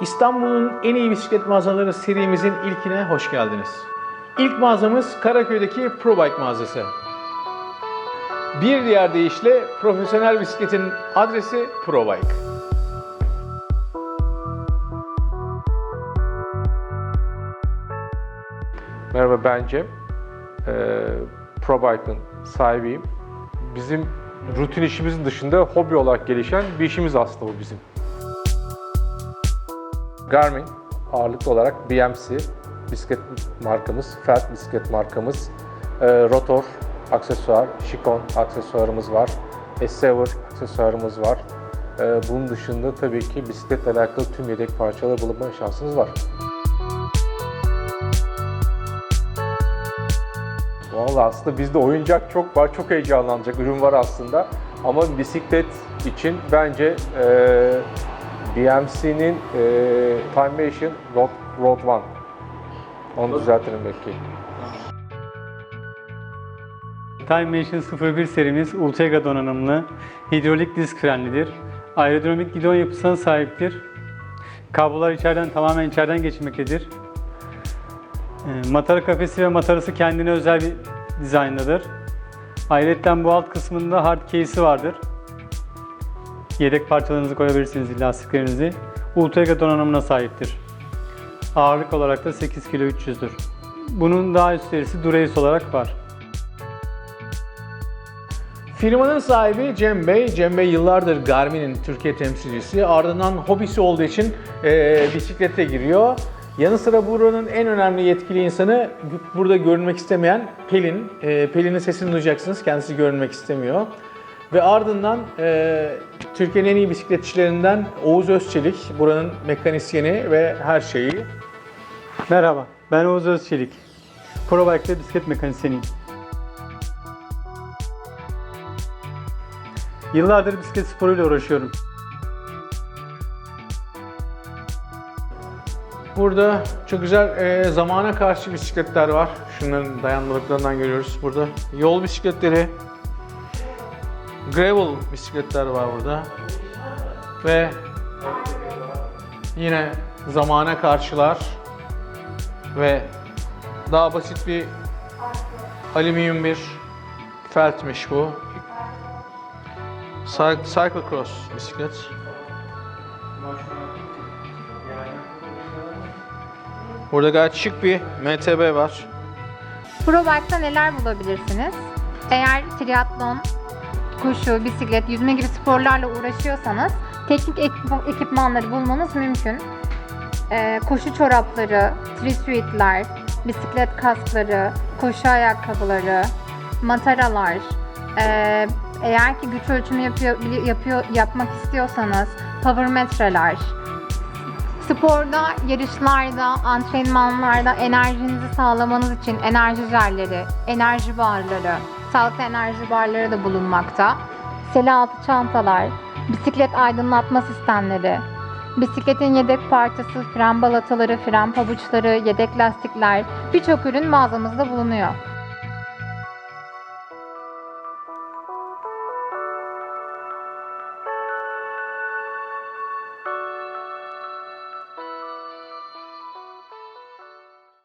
İstanbul'un en iyi bisiklet mağazaları serimizin ilkine hoş geldiniz. İlk mağazamız Karaköy'deki ProBike mağazası. Bir diğer deyişle profesyonel bisikletin adresi ProBike. Merhaba ben Cem. Ee, ProBike'ın sahibiyim. Bizim rutin işimizin dışında hobi olarak gelişen bir işimiz aslında bu bizim. Garmin ağırlıklı olarak BMC bisiklet markamız, Felt bisiklet markamız, ee, Rotor aksesuar, Shikon aksesuarımız var, Essever aksesuarımız var. Ee, bunun dışında tabii ki bisikletle alakalı tüm yedek parçaları bulunma şansınız var. Vallahi aslında bizde oyuncak çok var, çok heyecanlanacak ürün var aslında. Ama bisiklet için bence e, BMC'nin e, Time Machine Road, Road One. Onu düzeltirim belki. Time Machine 01 serimiz Ultegra donanımlı, hidrolik disk frenlidir. Aerodinamik gidon yapısına sahiptir. Kablolar içeriden tamamen içeriden geçmektedir. Ee, Matara kafesi ve matarası kendine özel bir dizayndadır. Ayrıca bu alt kısmında hard case'i vardır. Yedek parçalarınızı koyabilirsiniz, lastiklerinizi. Ultegra donanımına sahiptir. Ağırlık olarak da 8 kilo 300'dür. Bunun daha üst serisi Durace olarak var. Firmanın sahibi Cem Bey. Cem Bey yıllardır Garmin'in Türkiye temsilcisi. Ardından hobisi olduğu için e, bisiklete giriyor. Yanı sıra buranın en önemli yetkili insanı burada görünmek istemeyen Pelin. E, Pelin'in sesini duyacaksınız. Kendisi görünmek istemiyor. Ve ardından e, Türkiye'nin en iyi bisikletçilerinden Oğuz Özçelik. Buranın mekanisyeni ve her şeyi. Merhaba, ben Oğuz Özçelik. ProBike'de bisiklet mekanisyeniyim. Yıllardır bisiklet sporuyla uğraşıyorum. Burada çok güzel e, zamana karşı bisikletler var. Şunların dayanıklılıklarından görüyoruz burada. Yol bisikletleri, gravel bisikletler var burada. Ve yine zamana karşılar ve daha basit bir alüminyum bir feltmiş bu. Cy- Cyclocross bisiklet. Burada gayet şık bir MTB var. ProBike'da neler bulabilirsiniz? Eğer triatlon, koşu, bisiklet, yüzme gibi sporlarla uğraşıyorsanız teknik ekip- ekipmanları bulmanız mümkün. Ee, koşu çorapları, trisuitler, bisiklet kaskları, koşu ayakkabıları, mataralar, ee, eğer ki güç ölçümü yapıyor, yapıyor, yapmak istiyorsanız powermetreler, Sporda, yarışlarda, antrenmanlarda enerjinizi sağlamanız için enerji jelleri, enerji barları, sağlıklı enerji barları da bulunmakta. Sel altı çantalar, bisiklet aydınlatma sistemleri, bisikletin yedek parçası, fren balataları, fren pabuçları, yedek lastikler birçok ürün mağazamızda bulunuyor.